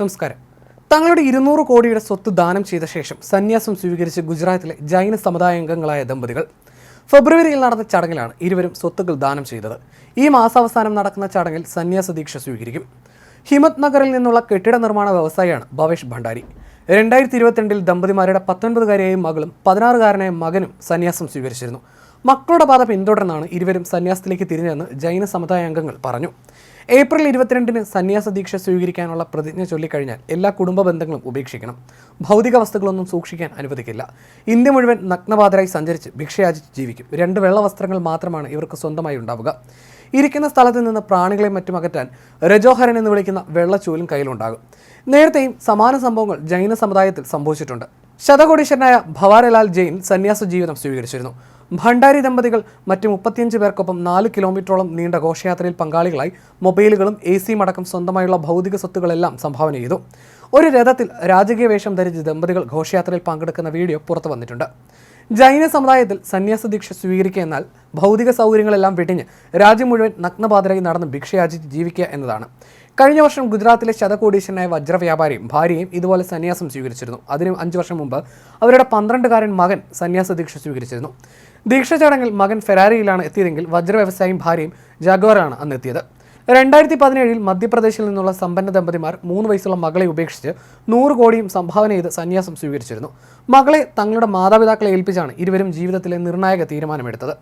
നമസ്കാരം. തങ്ങളുടെ ഇരുന്നൂറ് കോടിയുടെ സ്വത്ത് ദാനം ചെയ്ത ശേഷം സന്യാസം സ്വീകരിച്ച് ഗുജറാത്തിലെ ജൈന സമുദായ അംഗങ്ങളായ ദമ്പതികൾ ഫെബ്രുവരിയിൽ നടന്ന ചടങ്ങിലാണ് ഇരുവരും സ്വത്തുക്കൾ ദാനം ചെയ്തത്. ഈ മാസാവസാനം നടക്കുന്ന ചടങ്ങിൽ സന്യാസ ദീക്ഷ സ്വീകരിക്കും. ഹിമത് നഗറിൽ നിന്നുള്ള കെട്ടിട നിർമ്മാണ വ്യവസായിയാണ് ഭവേഷ് ഭണ്ഡാരി. രണ്ടായിരത്തി ഇരുപത്തിരണ്ടിൽ ദമ്പതിമാരുടെ പത്തൊൻപതുകാരിയായ മകളും പതിനാറുകാരനായ മകനും സന്യാസം സ്വീകരിച്ചിരുന്നു. മക്കളുടെ പാത പിന്തുടർന്നാണ് ഇരുവരും സന്യാസത്തിലേക്ക് തിരിഞ്ഞതെന്ന് ജൈന സമുദായ അംഗങ്ങൾ പറഞ്ഞു. ഏപ്രിൽ ഇരുപത്തിരണ്ടിന് സന്യാസ ദീക്ഷ സ്വീകരിക്കാനുള്ള പ്രതിജ്ഞ ചൊല്ലിക്കഴിഞ്ഞാൽ എല്ലാ കുടുംബ ബന്ധങ്ങളും ഉപേക്ഷിക്കണം. ഭൗതിക വസ്തുക്കളൊന്നും സൂക്ഷിക്കാൻ അനുവദിക്കില്ല. ഇന്ത്യ മുഴുവൻ നഗ്നപാതരായി സഞ്ചരിച്ച് ഭിക്ഷയാചിച്ച് ജീവിക്കും. രണ്ട് വെള്ള വസ്ത്രങ്ങൾ മാത്രമാണ് ഇവർക്ക് സ്വന്തമായി ഉണ്ടാവുക. ഇരിക്കുന്ന സ്ഥലത്ത് നിന്ന് പ്രാണികളെ മറ്റും അകറ്റാൻ രജോഹരൻ എന്ന് വിളിക്കുന്ന വെള്ളച്ചൂലും കയ്യിലുണ്ടാകും. നേരത്തെയും സമാന സംഭവങ്ങൾ ജൈന സമുദായത്തിൽ സംഭവിച്ചിട്ടുണ്ട്. ശതകോടീശ്വരനായ ഭവാരലാൽ ജെയിൻ സന്യാസ ജീവിതം സ്വീകരിച്ചിരുന്നു. ഭണ്ഡാരി ദമ്പതികൾ മറ്റ് മുപ്പത്തിയഞ്ച് പേർക്കൊപ്പം നാല് കിലോമീറ്ററോളം നീണ്ട ഘോഷയാത്രയിൽ പങ്കാളികളായി മൊബൈലുകളും എ സിയും അടക്കം സ്വന്തമായുള്ള ഭൗതിക സ്വത്തുക്കളെല്ലാം സംഭാവന ചെയ്തു. ഒരു രഥത്തിൽ രാജകീയ വേഷം ധരിച്ച് ദമ്പതികൾ ഘോഷയാത്രയിൽ പങ്കെടുക്കുന്ന വീഡിയോ പുറത്തു വന്നിട്ടുണ്ട്. ജൈന സമുദായത്തിൽ സന്യാസ ദീക്ഷ സ്വീകരിക്കുക എന്നാൽ ഭൗതിക സൗകര്യങ്ങളെല്ലാം വെടിഞ്ഞ് രാജ്യം മുഴുവൻ നഗ്നപാതരായി നടന്ന് ഭിക്ഷയാചിച്ച് ജീവിക്കുക എന്നതാണ്. കഴിഞ്ഞ വർഷം ഗുജറാത്തിലെ ശതകോടീശ്വരനായ വജ്രവ്യാപാരിയും ഭാര്യയും ഇതുപോലെ സന്യാസം സ്വീകരിച്ചിരുന്നു. അതിന് അഞ്ച് വർഷം മുമ്പ് അവരുടെ പന്ത്രണ്ടുകാരൻ മകൻ സന്യാസ ദീക്ഷ സ്വീകരിച്ചിരുന്നു. ദീക്ഷ ചടങ്ങിൽ മകൻ ഫെരാരിയിലാണ് എത്തിയതെങ്കിൽ വജ്ര വ്യവസായിയും ഭാര്യയും ജാഗ്വാറാണ് അന്ന് എത്തിയത്. രണ്ടായിരത്തി പതിനേഴിൽ മധ്യപ്രദേശിൽ നിന്നുള്ള സമ്പന്ന ദമ്പതിമാർ മൂന്ന് വയസ്സുള്ള മകളെ ഉപേക്ഷിച്ച് നൂറ് കോടിയും സംഭാവന ചെയ്ത് സന്യാസം സ്വീകരിച്ചിരുന്നു. മകളെ തങ്ങളുടെ മാതാപിതാക്കളെ ഏൽപ്പിച്ചാണ് ഇരുവരും ജീവിതത്തിലെ നിർണായക തീരുമാനമെടുത്തത്.